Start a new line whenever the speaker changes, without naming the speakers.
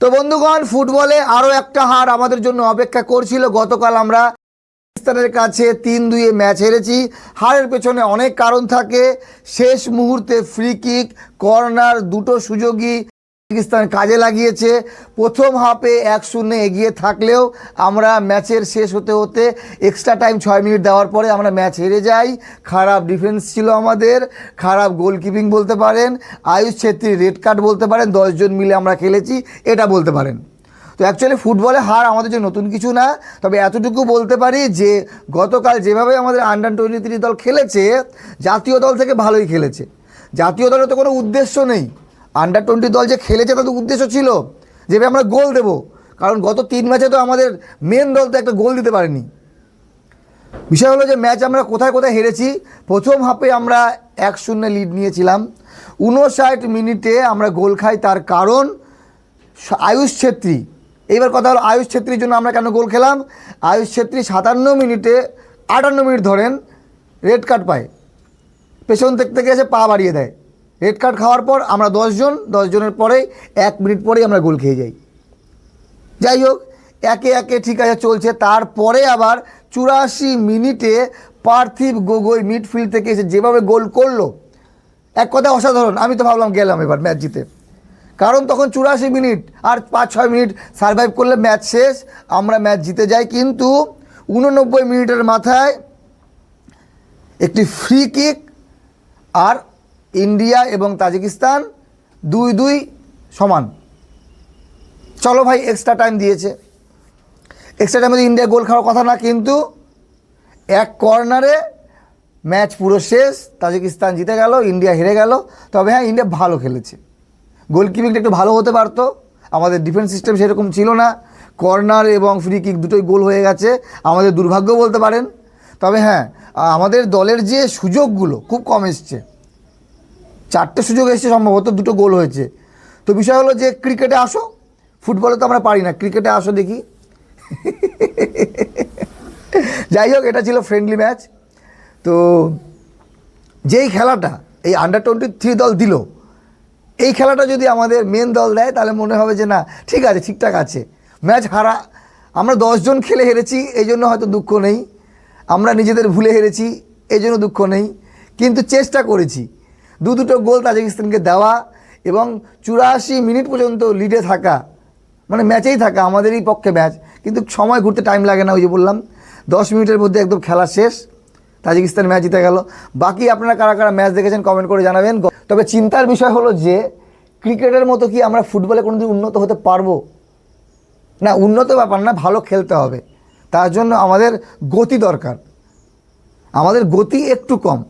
তো বন্ধুগণ, ফুটবলে আরও একটা হার আমাদের জন্য অপেক্ষা করছিল। গতকাল আমরা পাকিস্তানের কাছে তিন দুইয়ে ম্যাচ হেরেছি। হারের পেছনে অনেক কারণ থাকে। শেষ মুহূর্তে ফ্রি কিক কর্নার দুটো সুযোগই পাকিস্তান কাজে লাগিয়েছে। প্রথম হাফে এক শূন্য এগিয়ে থাকলেও আমরা ম্যাচের শেষ হতে হতে এক্সট্রা টাইম ছয় মিনিট দেওয়ার পরে আমরা ম্যাচ হেরে যাই। খারাপ ডিফেন্স ছিল আমাদের। খারাপ গোলকিপিং বলতে পারেন, আয়ুষ ছেত্রী রেড কার্ড বলতে পারেন দশজন মিলে আমরা খেলেছি, এটা বলতে পারেন। তো অ্যাকচুয়ালি ফুটবলে হার আমাদের জন্য নতুন কিছু না, তবে এতটুকু বলতে পারি যে গতকাল যেভাবে আমাদের আন্ডার টোয়েন্টি থ্রি দল খেলেছে, জাতীয় দল থেকে ভালোই খেলেছে। জাতীয় দলের তো কোনো উদ্দেশ্য নেই। আন্ডার টোয়েন্টি দল যে খেলেছে তাদের উদ্দেশ্য ছিল যেভাবে আমরা গোল দেব। কারণ গত তিন ম্যাচে তো আমাদের মেন দল তো একটা গোল দিতে পারেনি। বিষয় হলো যে ম্যাচ আমরা কোথায় কোথায় হেরেছি, প্রথম হাফে আমরা এক শূন্য লিড নিয়েছিলাম। উনষাট মিনিটে আমরা গোল খাই তার কারণ আয়ুষ ছেত্রী। এইবার কথা হলো আয়ুষ ছেত্রীর জন্য আমরা কেন গোল খেলাম? আয়ুষ ছেত্রী সাতান্ন মিনিটে আটান্ন মিনিট ধরেন রেড কার্ড পায়। পেছন থেকে এসে পা বাড়িয়ে দেয়। রেড কার্ড খাওয়ার পর আমরা দশজন দশজনের পরেই এক মিনিট পরেই আমরা গোল খেয়ে যাই। যাই হোক, একে একে ঠিক আছে চলছে। তারপরে আবার চুরাশি মিনিটে পার্থিব গগৈ মিডফিল্ড থেকে এসে যেভাবে গোল করল, এক কথা অসাধারণ। আমি তো ভাবলাম গেলাম এবার ম্যাচ জিতে। কারণ তখন চুরাশি মিনিট আর পাঁচ, ছয় মিনিট সার্ভাইভ করলে ম্যাচ শেষ, আমরা ম্যাচ জিতে যাই। কিন্তু উননব্বই মিনিটের মাথায় একটি ফ্রি কিক আর ইন্ডিয়া এবং তাজিকিস্তান দুই দুই সমান। চলো ভাই এক্সট্রা টাইম দিয়েছে। এক্সট্রা টাইমে ইন্ডিয়া গোল খাওয়ার কথা না, কিন্তু এক কর্নারে ম্যাচ পুরো শেষ, তাজিকিস্তান জিতে গেল, ইন্ডিয়া হেরে গেল। তবে হ্যাঁ ইন্ডিয়া ভালো খেলেছে। গোলকিপিংটা একটু ভালো হতে পারতো। আমাদের ডিফেন্স সিস্টেম সেরকম ছিল না। কর্নার এবং ফ্রি কিক দুটোই গোল হয়ে গেছে। আমাদের দুর্ভাগ্য বলতে পারেন। তবে হ্যাঁ আমাদের দলের যে সুযোগগুলো খুব কম এসছে। চারটে সুযোগ এসেছে সম্ভবত, দুটো গোল হয়েছে। তো বিষয় হলো যে ক্রিকেটে আসো, ফুটবলে তো আমরা পারি না, ক্রিকেটে আসো দেখি। যাই হোক, এটা ছিল ফ্রেন্ডলি ম্যাচ তো যেই খেলাটা এই আন্ডার টোয়েন্টি থ্রি দল দিল, এই খেলাটা যদি আমাদের মেন দল দেয়, তাহলে মনে হবে যে না, ঠিক আছে, ঠিকঠাক আছে। ম্যাচ হারা, আমরা দশজন খেলে হেরেছি, এই জন্য হয়তো দুঃখ নেই। আমরা নিজেদের ভুলে হেরেছি, এই জন্য দুঃখ নেই। কিন্তু চেষ্টা করেছি। দু দুটো গোল তাজিকিস্তানকে দেওয়া এবং চুরাশি মিনিট পর্যন্ত লিডে থাকা মানে ম্যাচেই থাকা, আমাদেরই পক্ষে ম্যাচ কিন্তু সময় ঘুরতে টাইম লাগে না, ওই যে বললাম। দশ মিনিটের মধ্যে একদম খেলা শেষ। তাজিকিস্তান ম্যাচ জিতে গেল। বাকি আপনারা কারা কারা ম্যাচ দেখেছেন কমেন্ট করে জানাবেন। তবে চিন্তার বিষয় হলো যে, ক্রিকেটের মতো কি আমরা ফুটবলে কোনোদিন উন্নত হতে পারব? না, উন্নত ব্যাপার না, ভালো খেলতে হবে। তার জন্য আমাদের গতি দরকার। আমাদের গতি একটু কম।